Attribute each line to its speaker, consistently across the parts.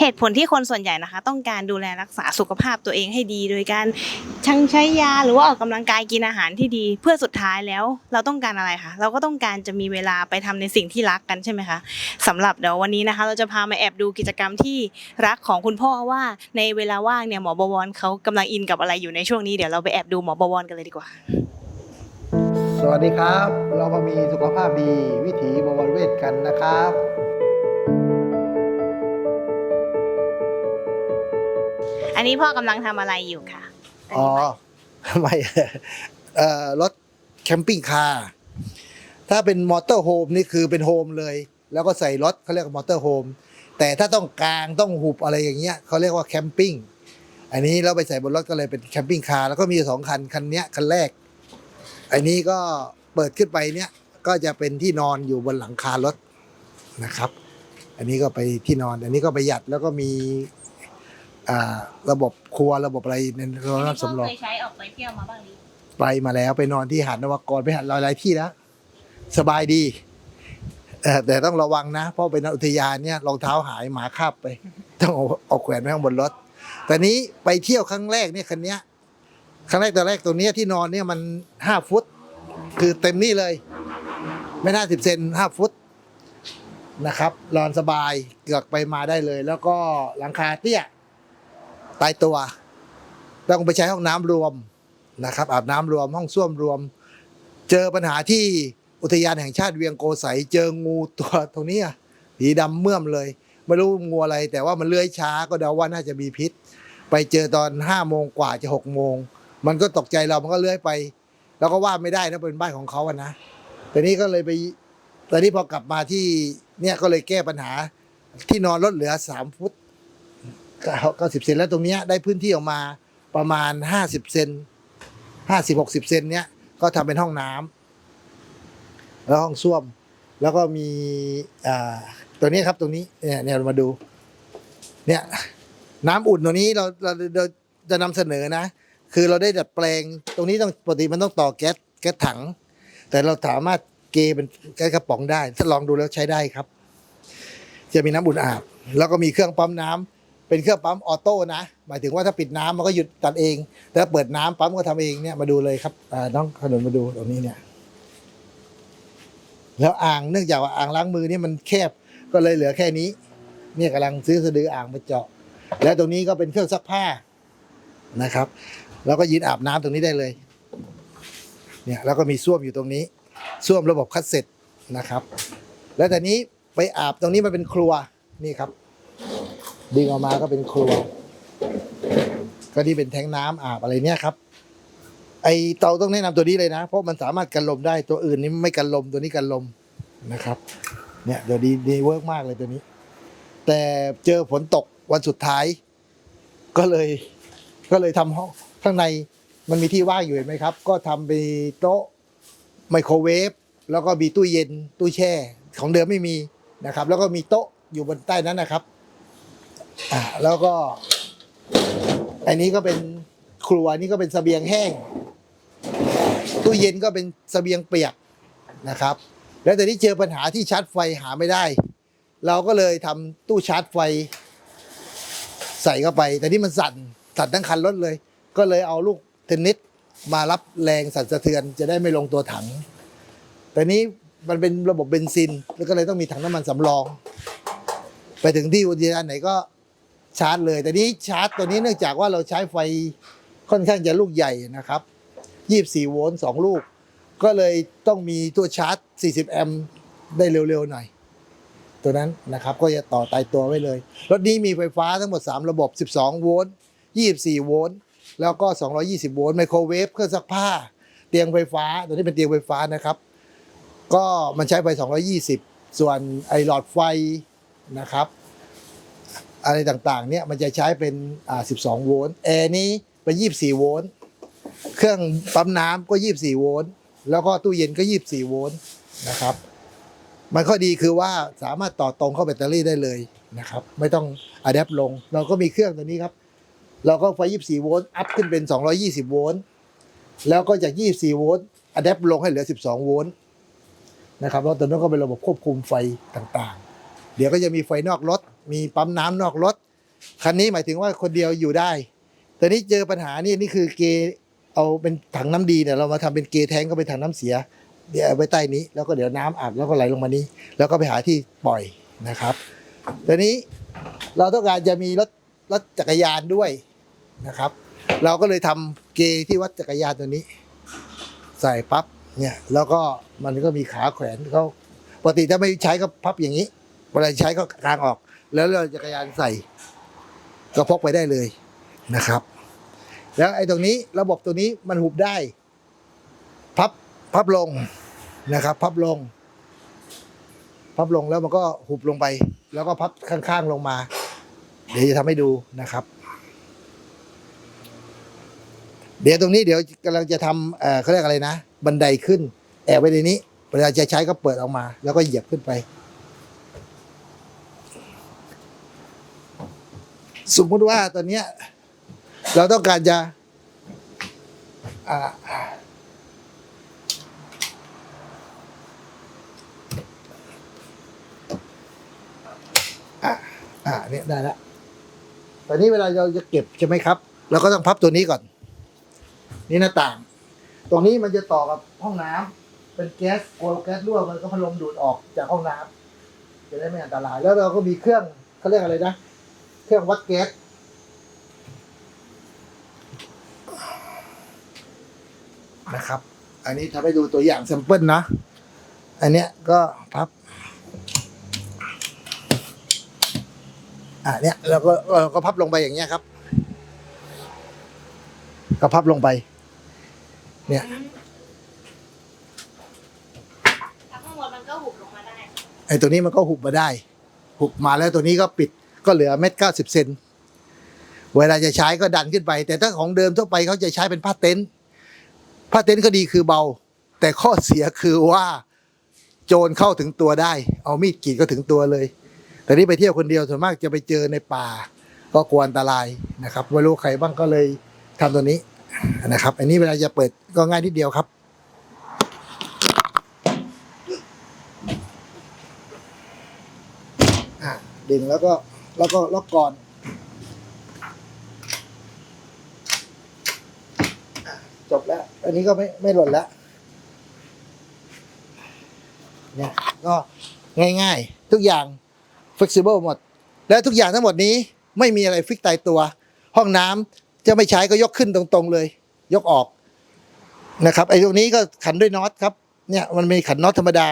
Speaker 1: เหตุผลที่คนส่วนใหญ่นะคะ ต้องการดูแลรักษาสุขภาพตัวเองให้ดี โดยการชังใช้ยาหรือว่าออกกำลังกายกินอาหารที่ดี เพื่อสุดท้ายแล้วเราต้องการอะไรคะเราก็ต้องการจะมีเวลาไปทำในสิ่งที่รักกันใช่ไหมคะสำหรับเดี๋ยววันนี้นะคะ เราจะพามาแอบดูกิจกรรมที่รักของคุณพ่อว่าในเวลาว่างเนี่ยหมอบวรเขากำลังอินกับอะไรอยู่ในช่วงนี้เดี๋ยวเราไปแอบดูหมอบวรกันเลยดีกว่า
Speaker 2: สวัสดีครับ เรามามีสุขภาพดีวิถีบวรเวทกันนะครับ
Speaker 1: อันนี้พ่อกำลังทำอะไรอยู่ค่ะ
Speaker 2: อ๋อไม่เอ่อรถแคมปิ้งคาร์ถ้าเป็นมอเตอร์โฮมนี่คือเป็นโฮมเลย แล้วก็ใส่รถเขาเรียกว่ามอเตอร์โฮมแต่ถ้าต้องกลางต้องหุบอะไรอย่างเงี้ยเขาเรียกว่าแคมปิ้งอันนี้เราไปใส่บนรถก็เลยเป็นแคมปิ้งคาร์แล้วก็มีสองคันคันเนี้ยคันแรก อันนี้ก็เปิดขึ้นไปเนี้ยก็จะเป็นที่นอนอยู่บนหลังคารถนะครับ อันนี้ก็ไปที่นอน อันนี้ก็ประหยัดแล้วก็มี อ่าระบบครัวระบบอะไรในรถรับสำรอง
Speaker 1: เคยใช้ออกไปเที่ยวมาบ้างหรือ
Speaker 2: ไปมาแล้วไปนอนที่หาดนวกรไปหาดหลายๆที่แล้วสบายดีเอ่อแต่ต้องระวังนะ เพราะเป็นอุทยานเนี่ยรองเท้าหายหมาคาบไป ต้องเอาเอาแขวนไว้ข้างบนรถแต่นี้ไปเที่ยวครั้งแรกเนี่ยคันเนี้ยครั้งแรกตอนแรกตัวเนี้ยที่นอนเนี่ยมันห้าฟุต คือเต็มนี่เลย ไม่น่าสิบเซนห้าฟุตนะครับนอนสบายเกือกไปมาได้เลย แล้วก็หลังคาเตี้ย ตายตัวต้องไปใช้ห้องน้ำรวมนะครับอาบน้ำรวมห้องส้วมรวม เจอปัญหาที่อุทยานแห่งชาติเวียงโกสัยเจองูตัวตรงนี้อะสีดำเมื่อมเลย ไม่รู้งูอะไร แต่ว่ามันเลื้อยช้าก็เดาว่าน่าจะมีพิษ ไปเจอตอนห้าโมงกว่าจะหกโมงมันก็ตกใจเรามันก็เลื้อยไปเราก็ว่าไม่ได้นะเป็นบ้านของเขาอะนะแต่นี้ก็เลยไปแต่นี้พอกลับมาที่เนี่ยก็เลยแก้ปัญหาที่นอนลดเหลือสามฟุต เก้าสิบเซนแล้วตรงเนี้ยได้พื้นที่ออกมาประมาณห้าสิบเซนห้าสิบหกสิบเซนเนี้ยก็ทำเป็นห้องน้ำแล้วห้องส้วม แล้วก็มีอ่าตัวนี้ครับตรงนี้เนี่ยเนี่ยเรามาดู เนี่ย น้ำอุ่นตัวนี้เราเราเราจะนำเสนอนะ คือเราได้ดัดแปลง ตรงนี้ต้องปกติมันต้องต่อแก๊สแก๊สถัง แต่เราสามารถเกเป็นแก๊สกระป๋องได้ ถ้าลองดูแล้วใช้ได้ครับ จะมีน้ำอุ่นอาบ แล้วก็มีเครื่องปั๊มน้ำ เป็นเครื่องปั๊มออโต้นะ หมายถึงว่าถ้าปิดน้ำมันก็หยุดตัดเอง แต่ถ้าเปิดน้ำปั๊มก็ทำเองเนี่ยมาดูเลยครับน้องขนุนมาดูตรงนี้เนี่ย แล้วอ่างเนื่องจากว่าอ่างล้างมือนี่มันแคบก็เลยเหลือแค่นี้เนี่ยกำลังซื้อสะดืออ่างมาเจาะ แล้วตรงนี้ก็เป็นเครื่องซักผ้านะครับ แล้วก็ยืนอาบน้ำตรงนี้ได้เลย เนี่ยแล้วก็มีส้วมอยู่ตรงนี้ส้วมระบบคัดเซ็ตนะครับ แล้วแต่นี้ไปอาบตรงนี้มันเป็นครัวนี่ครับ ดึงออกมาก็เป็นครัว ก็นี่เป็นแทงน้ำอาบอะไรเนี่ยครับ ไอเตาต้องแนะนำตัวนี้เลยนะ เพราะมันสามารถกันลมได้ตัวอื่นนี่ไม่กันลมตัวนี้กันลมนะครับ เนี่ยเดี๋ยวดีดีเวิร์กมากเลยตัวนี้ แต่เจอฝนตกวันสุดท้าย ก็เลย ก็เลยทำห้องข้างในมันมีที่ว่างอยู่เห็นไหมครับ ก็ทำเป็นโต๊ะไมโครเวฟแล้วก็มีตู้เย็นตู้แช่ ของเดิมไม่มีนะครับ แล้วก็มีโต๊ะอยู่บนใต้นั้นนะครับ อ่าแล้วก็ อันนี้ก็เป็นครัวนี่ก็เป็นสเสบียงแห้ง ตู้เย็นก็เป็นสเสบียงเปียกนะครับ แล้วแต่นี้เจอปัญหาที่ชาร์จไฟหาไม่ได้ เราก็เลยทำตู้ชาร์จไฟ ใส่เข้าไป แต่นี่มันสั่นสั่นทั้งคันรถเลย ก็เลยเอาลูกเทนนิสมารับแรงสั่นสะเทือนจะได้ไม่ลงตัวถัง แต่นี้มันเป็นระบบเบนซิน แล้วก็เลยต้องมีถังน้ำมันสำรอง ไปถึงที่อุทยานไหนก็ ชาร์จเลย แต่นี้ชาร์จตัวนี้เนื่องจากว่าเราใช้ไฟค่อนข้างจะลูกใหญ่นะครับ 24 โวลต์2ลูก ก็เลยต้องมีตัวชาร์จ 40 แอมป์ได้เร็วๆหน่อย ตัวนั้นนะครับก็จะต่อตายตัวไว้เลย รถนี้มีไฟฟ้าทั้งหมด 3 ระบบ 12 โวลต์ 24 โวลต์ แล้วก็ 220 โวลต์ไมโครเวฟเครื่องซักผ้า เตียงไฟฟ้า ตัวนี้เป็นเตียงไฟฟ้านะครับ ก็มันใช้ไฟ 220 ส่วนไอหลอดไฟนะครับ อะไรต่างๆเนี่ยมันจะใช้เป็นอ่า12 โวลต์แอร์นี้เป็น 24 โวลต์เครื่องปั๊มน้ำก็ 24 โวลต์แล้วก็ตู้เย็นก็ 24 โวลต์นะครับ มันข้อดีคือว่าสามารถต่อตรงเข้าแบตเตอรี่ได้เลยนะครับ ไม่ต้องอะแดปลง เราก็มีเครื่องตัวนี้ครับ เราก็ไฟ 24 โวลต์อัพขึ้นเป็น 220 โวลต์แล้วก็จาก 24 โวลต์อะแดปลงให้เหลือ 12 โวลต์นะครับแล้วตัวนั้นก็เป็นระบบควบคุมไฟต่างๆ เดี๋ยวก็จะมีไฟนอกรถ มีปั๊มน้ำนอกรถ คันนี้หมายถึงว่าคนเดียวอยู่ได้ แต่นี้เจอปัญหานี่นี่คือเกเอาเป็นถังน้ำดีเนี่ยเรามาทำเป็นเกแทงก็เป็นถังน้ำเสียเดี๋ยวเอาไว้ใต้นี้ แล้วก็เดี๋ยวน้ำอัดแล้วก็ไหลลงมานี้ แล้วก็ไปหาที่ปล่อยนะครับแต่นี้เราต้องการจะมีรถรถจักรยานด้วยนะครับ เราก็เลยทำเกที่วัดจักรยานตัวนี้ ใส่ปั๊บเนี่ยแล้วก็มันก็มีขาแขวนเขาปกติถ้าไม่ใช้ก็พับอย่างนี้เวลาใช้ก็กางออก แล้วเราจักรยานใส่ ก็พกไปได้เลยนะครับ แล้วไอ้ตรงนี้ระบบตัวนี้มันหุบได้ พับพับลงนะครับ พับลง พับลงแล้วมันก็หุบลงไป แล้วก็พับข้างๆลงมา เดี๋ยวจะทำให้ดูนะครับ เดี๋ยวตรงนี้เดี๋ยวกำลังจะทำเอ่อเขาเรียกอะไรนะ บันไดขึ้น แอบไว้ในนี้เวลาจะใช้ก็เปิดออกมา แล้วก็เหยียบขึ้นไป สมมุติว่าตอนเนี้ยเราต้องการจะอ่าอ่าเนี่ยได้แล้วตอนนี้เวลาเราจะเก็บใช่ไหมครับ เราก็ต้องพับตัวนี้ก่อน นี่หน้าต่าง ตรงนี้มันจะต่อกับห้องน้ำเป็นแก๊สกลัวแก๊สรั่วมันก็พัดลมดูดออกจากห้องน้ำจะได้ไม่อันตราย แล้วเราก็มีเครื่องเขาเรียกอะไรนะ เครื่องวัดแก๊สนะครับ อันนี้ทำให้ดูตัวอย่างแซมเปิลนะ อันเนี้ยก็พับอ่าเนี้ยเราก็เราก็พับลงไปอย่างเงี้ยครับ ก็พับลงไป เนี่ย
Speaker 1: แล้วข้างบนมันก็หุบลงมาได้
Speaker 2: ไอ้ตัวนี้มันก็หุบมาได้ หุบมาแล้วตัวนี้ก็ปิด ก็เหลือเม็ดเก้าสิบเซนเวลาจะใช้ก็ดันขึ้นไป แต่ถ้าของเดิมทั่วไปเขาจะใช้เป็นผ้าเต็นท์ผ้าเต็นท์ก็ดีคือเบา แต่ข้อเสียคือว่าโจรเข้าถึงตัวได้ เอามีดกรีดก็ถึงตัวเลย แต่นี่ไปเที่ยวคนเดียวส่วนมากจะไปเจอในป่า ก็กลัวอันตรายนะครับไม่รู้ใครบ้างก็เลยทำตัวนี้นะครับ อันนี้เวลาจะเปิดก็ง่ายนิดเดียวครับดึงแล้วก็ แล้วก็ล็อกก่อน จบแล้ว อันนี้ก็ไม่ไม่หล่นแล้วเนี่ยก็ง่ายๆ ทุกอย่าง flexible หมด แล้วทุกอย่างทั้งหมดนี้ไม่มีอะไรฟิกตายตัว ห้องน้ำจะไม่ใช้ก็ยกขึ้นตรงๆเลย ยกออกนะครับไอ้ตรงนี้ก็ขันด้วยน็อตครับเนี่ยมันมีขันน็อตธรรมดา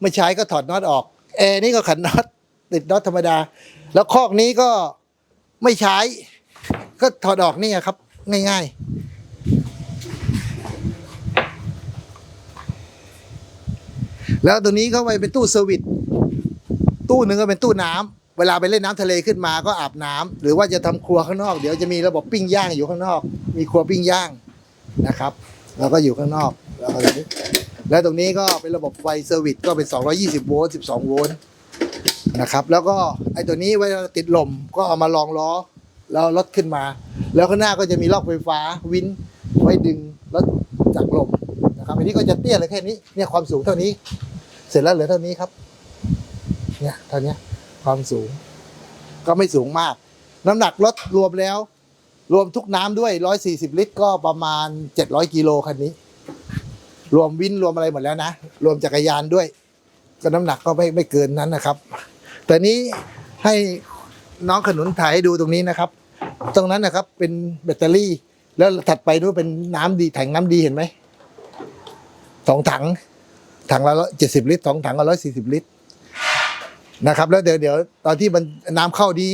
Speaker 2: ไม่ใช้ก็ถอดน็อตออกแอร์นี่ก็ขันน็อต ติดน็อตธรรมดา แล้วคอกนี้ก็ไม่ใช้ ก็ถอดออกนี่ครับ ง่ายๆ แล้วตัวนี้เข้าไปเป็นตู้เซอร์วิสตู้หนึ่งก็เป็นตู้น้ำเวลาไปเล่นน้ำทะเลขึ้นมาก็อาบน้ำหรือว่าจะทำครัวข้างนอก เดี๋ยวจะมีระบบปิ้งย่างอยู่ข้างนอก มีครัวปิ้งย่างนะครับ แล้วก็อยู่ข้างนอกแล้วตรงนี้ แล้วตรงนี้ก็เป็นระบบไฟเซอร์วิสก็เป็น 220 โวลต์ 12 โวลต์ นะครับ แล้วก็ไอ้ตัวนี้ไว้ติดลมก็เอามาลองล้อแล้วรถขึ้นมา แล้วข้างหน้าก็จะมีล็อกไฟฟ้าวินไว้ดึงรถจากลมนะครับอันนี้ก็จะเตี้ยเลยแค่นี้เนี่ยความสูงเท่านี้ เสร็จแล้วเหลือเท่านี้ครับ เนี่ยเท่านี้ความสูง ก็ไม่สูงมาก น้ำหนักรถรวมแล้ว รวมทุกน้ำด้วย 140 ลิตร ก็ประมาณ 700กิโลคันนี้ รวมวินรวมอะไรหมดแล้วนะ รวมจักรยานด้วย ก็น้ำหนักก็ไม่ไม่เกินนั้นนะครับ แต่นี้ให้น้องขนุนถ่ายให้ดูตรงนี้นะครับ ตรงนั้นนะครับเป็นแบตเตอรี่ แล้วถัดไปนู้นเป็นน้ำดีถังน้ำดีเห็นไหมสองถัง ถังละเจ็ดสิบลิตรสองถังละร้อยสี่สิบลิตรนะครับ แล้วเดี๋ยวเดี๋ยวตอนที่มันน้ำเข้าดี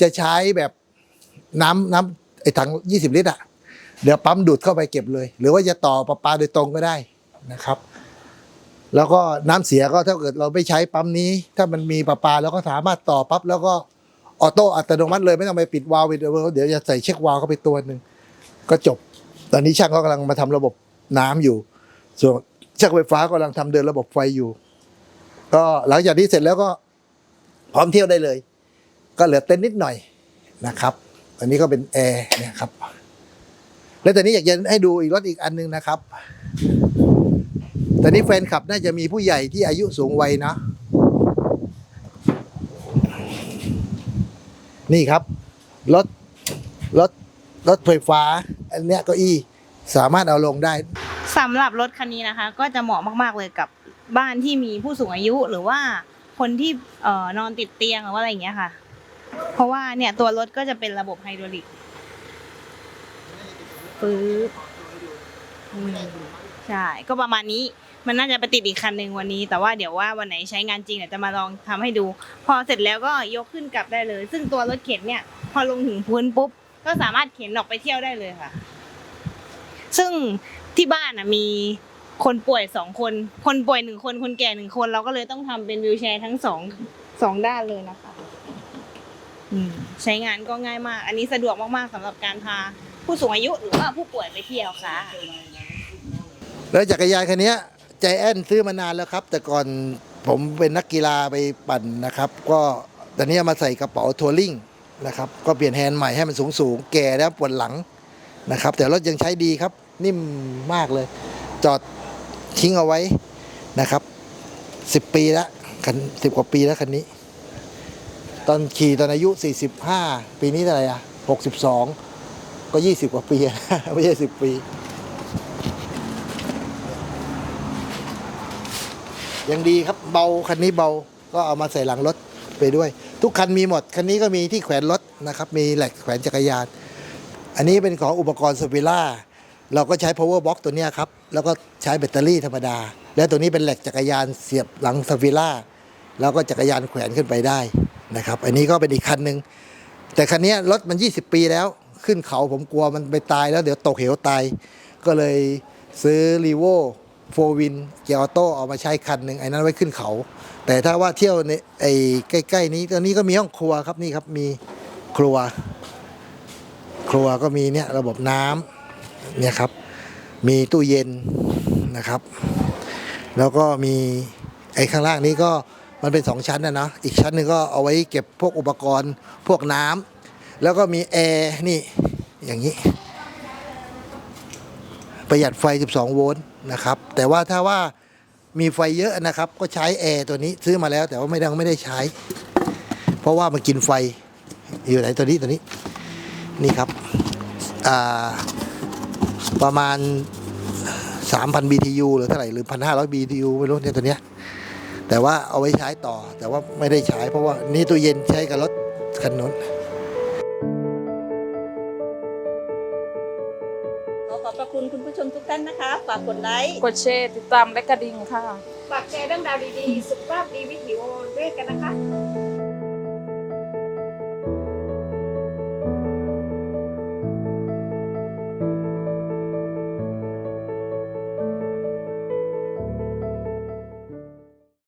Speaker 2: จะใช้แบบน้ำน้ำไอ้ถังยี่สิบลิตรอะเดี๋ยวปั๊มดูดเข้าไปเก็บเลย หรือว่าจะต่อประปาโดยตรงก็ได้นะครับ แล้วก็น้ำเสียก็ถ้าเกิดเราไม่ใช้ปั๊มนี้ ถ้ามันมีประปาเราก็สามารถต่อปั๊บแล้วก็ออโต้อัตโนมัติเลยไม่ต้องไปปิดวาล์วเดี๋ยวจะใส่เช็ควาล์วเข้าไปตัวหนึ่งก็จบ ตอนนี้ช่างก็กำลังมาทำระบบน้ำอยู่ ส่วนช่างไฟฟ้ากำลังทำเดินระบบไฟอยู่ ก็หลังจากนี้เสร็จแล้วก็พร้อมเที่ยวได้เลย ก็เหลือเต็นท์นิดหน่อยนะครับอันนี้ก็เป็นแอร์นี่ยครับ แล้วตอนนี้อยากจะให้ดูอีกรถอีกอันหนึงนะครับ แต่นี้แฟนคลับน่าจะมีผู้ใหญ่ที่อายุสูงวัยนะ นี่ครับ รถ รถ รถไฟฟ้า อันเนี้ยเก้าอี้สามารถเอาลงได้
Speaker 1: สำหรับรถคันนี้นะคะ ก็จะเหมาะมากๆเลยกับบ้านที่มีผู้สูงอายุหรือว่าคนที่เอ่อนอนติดเตียงหรือว่าอะไรอย่างเงี้ยค่ะ เพราะว่าเนี่ยตัวรถก็จะเป็นระบบไฮดรอลิกปึ๊บอืม ใช่ ก็ประมาณนี้มันน่าจะไปติดอีกคันหนึ่งวันนี้ แต่ว่าเดี๋ยวว่าวันไหนใช้งานจริงเดี๋ยวจะมาลองทำให้ดู พอเสร็จแล้วก็ยกขึ้นกลับได้เลย ซึ่งตัวรถเข็นเนี่ย พอลงถึงพื้นปุ๊บ ก็สามารถเข็นออกไปเที่ยวได้เลยค่ะ ซึ่งที่บ้านอะมีคนป่วยสองคน คนป่วยหนึ่งคน คนแก่หนึ่งคน เราก็เลยต้องทำเป็นวิวแชร์ทั้งสองสองด้านเลยนะคะใช้งานก็ง่ายมาก อันนี้สะดวกมากๆสำหรับการพาผู้สูงอายุหรือว่าผู้ป่วยไปเที่ยวค่ะ
Speaker 2: แล้วจักรยานคันนี้ใจแอนซื้อมานานแล้วครับ แต่ก่อนผมเป็นนักกีฬาไปปั่นนะครับ ก็ตอนนี้มาใส่กระเป๋าทัวริงนะครับ ก็เปลี่ยนแฮนด์ใหม่ให้มันสูงสูงๆแก่แล้วปวดหลังนะครับ แต่รถยังใช้ดีครับ นิ่มมากเลย จอดทิ้งเอาไว้นะครับสิบปีแล้วคันสิบกว่าปีแล้วคันนี้ ตอนขี่ตอนอายุ 45 ปีนี้เท่าไหร่อะ 62 ก็ 20 กว่าปี ไม่ใช่ 10 ปี ยังดีครับเบาคันนี้เบาก็เอามาใส่หลังรถไปด้วย ทุกคันมีหมด คันนี้ก็มีที่แขวนรถนะครับ มีแหลกแขวนจักรยาน อันนี้เป็นของอุปกรณ์สวิล่าเราก็ใช้ power box ตัวนี้ครับ แล้วก็ใช้แบตเตอรี่ธรรมดา แล้วตัวนี้เป็นแหลกจักรยานเสียบหลังสวิล่าแล้วก็จักรยานแขวนขึ้นไปได้นะครับ อันนี้ก็เป็นอีกคันหนึ่งแต่คันนี้รถมัน 20 ปีแล้วขึ้นเขาผมกลัวมันไปตายแล้วเดี๋ยวตกเหวตายก็เลยซื้อรีโว โฟวินเกียร์ออโต้เอามาใช้คันหนึ่งไอ้นั้นไว้ขึ้นเขา แต่ถ้าว่าเที่ยวในไอ้ใกล้ ๆ นี้ตอนนี้ก็มีห้องครัวครับนี่ครับมีครัว ครัวก็มีเนี่ยระบบน้ำเนี่ยครับ มีตู้เย็นนะครับ แล้วก็มีไอ้ข้างล่างนี้ก็มันเป็นสองชั้นนะเนาะอีกชั้นหนึ่งก็เอาไว้เก็บพวกอุปกรณ์พวกน้ำแล้วก็มีแอร์นี่อย่างนี้ ประหยัดไฟ 12 โวลต์ นะครับ แต่ว่าถ้าว่ามีไฟเยอะนะครับ ก็ใช้แอร์ตัวนี้ซื้อมาแล้ว แต่ว่าไม่ได้ไม่ได้ใช้ เพราะว่ามันกินไฟอยู่ไหนตัวนี้ตัวนี้นี่ครับประมาณ 3,000 BTU หรือเท่าไหร่หรือ 1,500 BTU ไม่รู้เนี่ยตัวเนี้ยแต่ว่าเอาไว้ใช้ต่อแต่ว่าไม่ได้ใช้เพราะว่านี่ตู้เย็นใช้กับรถคันนู้น
Speaker 3: คุณคุณผู้ชมทุกท่านนะคะ ฝากกดไลค์
Speaker 4: กดแชร์ติดตามและกระดิ่งค่ะ
Speaker 5: ฝากแชร์เรื่องราวดีๆ สุขภาพดีวิถีโอด้วยกันนะคะ